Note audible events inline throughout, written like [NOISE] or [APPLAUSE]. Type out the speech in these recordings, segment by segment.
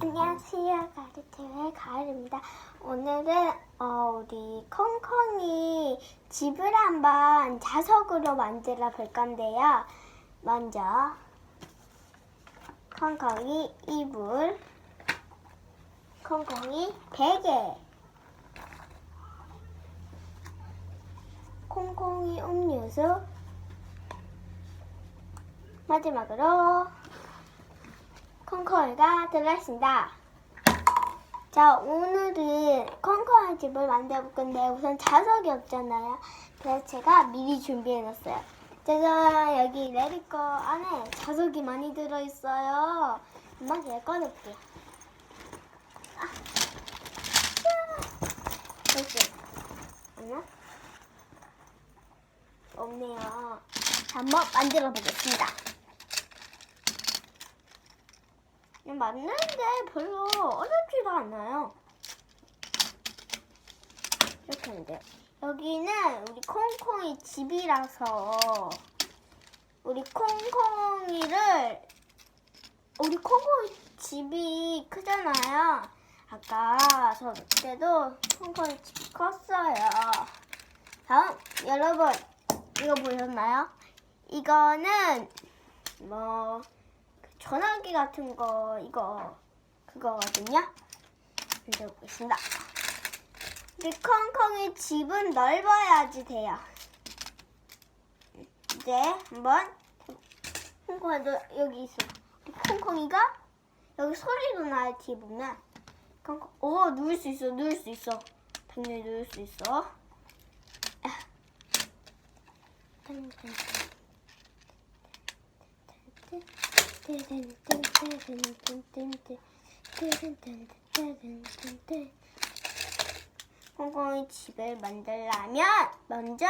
안녕하세요. 가르테의 가을입니다. 오늘은 어, 우리 콩콩이 집을 한번 자석으로 만들어 볼 건데요. 먼저 콩콩이 이불, 콩콩이 베개, 콩콩이 음료수, 마지막으로 콩콩이가 들어있습니다. 자, 오늘은 콩콩이 집을 만들어 볼 건데 우선 자석이 없잖아요. 그래서 제가 미리 준비해 놨어요. 짜잔, 여기 레디꺼 안에 자석이 많이 들어있어요. 한번 제가 꺼내볼게요. 아? 없나? 없네요. 자, 한번 만들어 보겠습니다. 맞는데 별로 어렵지도 않아요. 이렇게 하는데 여기는 우리 콩콩이 집이라서 우리 콩콩이를 우리 콩콩이 집이 크잖아요. 아까 저 때도 콩콩이 집 컸어요. 다음 여러분 이거 보셨나요? 이거는 뭐 전화기 같은 거 이거 그거거든요. 만들어보겠습니다. 우리 콩콩이 집은 넓어야지 돼요. 이제 한번 콩콩아 너 여기 있어. 우리 콩콩이가 여기 소리도 나요 뒤에 보면. 콩콩 오 누울 수 있어 누울 수 있어. 당연히 누울 수 있어. 아. 콩콩이 집을 만들려면 먼저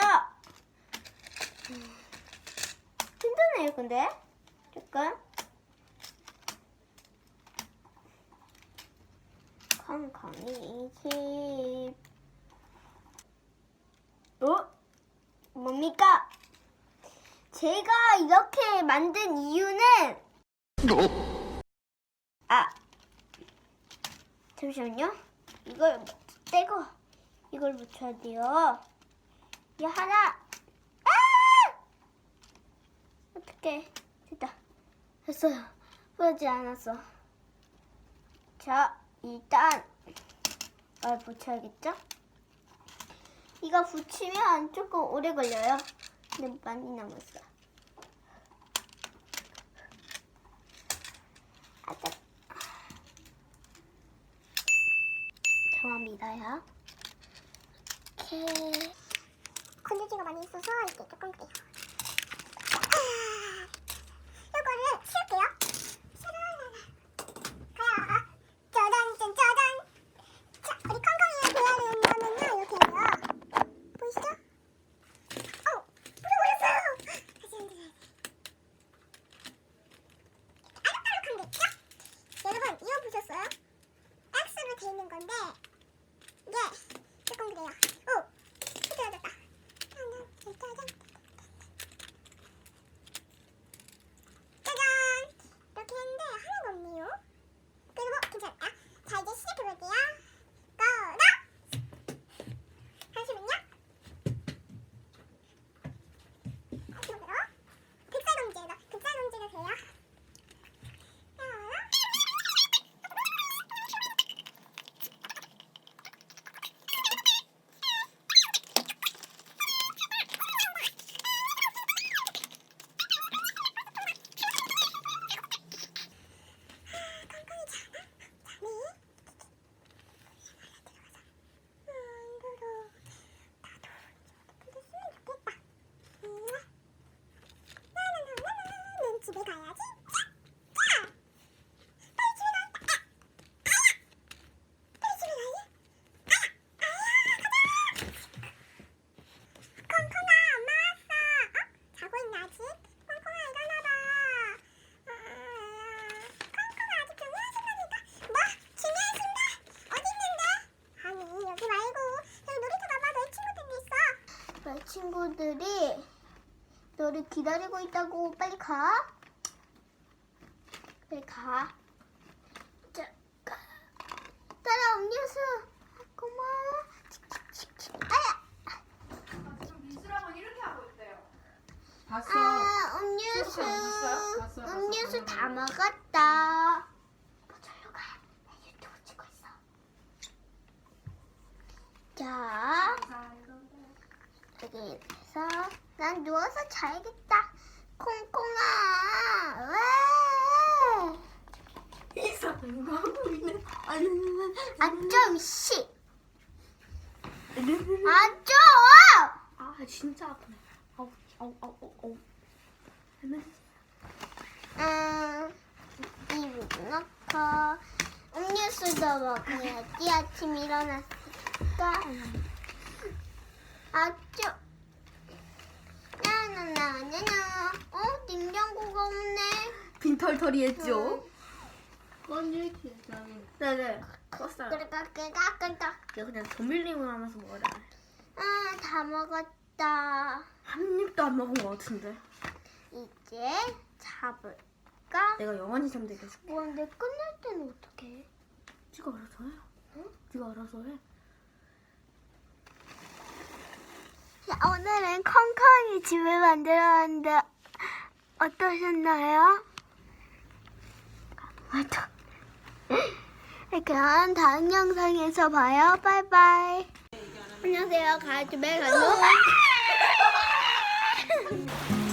음, 힘드네요 근데 조금 콩콩이 집 어? 뭡니까? 제가 이렇게 만든 이유는 아 잠시만요. 이걸 떼고 이걸 붙여야 돼요. 이 하나 아 어떻게 됐다 됐어요. 부러지 않았어. 자 일단 이걸 붙여야겠죠? 이거 붙이면 조금 오래 걸려요. 근데 많이 남았어. 정합니다요. 이렇게. 건들지가 많이 있어서 이게 조금 그래요. 아, 이거를 치울게요. 샤라라라. 가요. 짜잔, 짠, 짜잔. 자, 우리 콩콩이가 좋아하는 거는요, 이렇게 해요. 보이시죠? 어우, 불어버렸어요. 다시 흔들어야 돼. 아늑아늑한 게 있죠? 여러분, 이거 보셨어요? X로 돼 있는 건데, 이게 조금 그래요. 오! 흐드러졌다. 짜잔, 짜잔. 친구들이 너를 기다리고 있다고 빨리 가. 빨리 가. 자, 가. 따라 음료수. 고마워. 봤어. 아, 음료수. 음료수 다 먹었다. 저리로 가. 나 유튜브 찍고 있어. 자, 여기서 난 누워서 자야겠다. 콩콩아, 왜? 이사 이거 하고 있는. 아니. 아, 좀 씨. 아, 좀. 아 진짜 아프네. 아우 아우 아우 아우. 음, 입 넣고 음료수도 먹어야지 아침 일어났으니까 아 쭈 나나나나나 어 냉장고가 없네 빈털털이 했죠. 언제 기장이? 네네. 껐어요. 끄덕끄덕끄덕 이거 그냥 조밀링을 하면서 먹어라. 아 다 먹었다 한 입도 안 먹은 것 같은데. 이제 잡을까? 내가 영원히 잠들게 해줄게. 뭔데 끝날 때는 어떡해? 네가 알아서 해. 응? 네가 알아서 해. 오늘은 콩콩이 집을 만들었는데 어떠셨나요? [LAUGHS] 그럼 다음 영상에서 봐요. 바이바이. 안녕하세요. 가야집에 가는 [LAUGHS]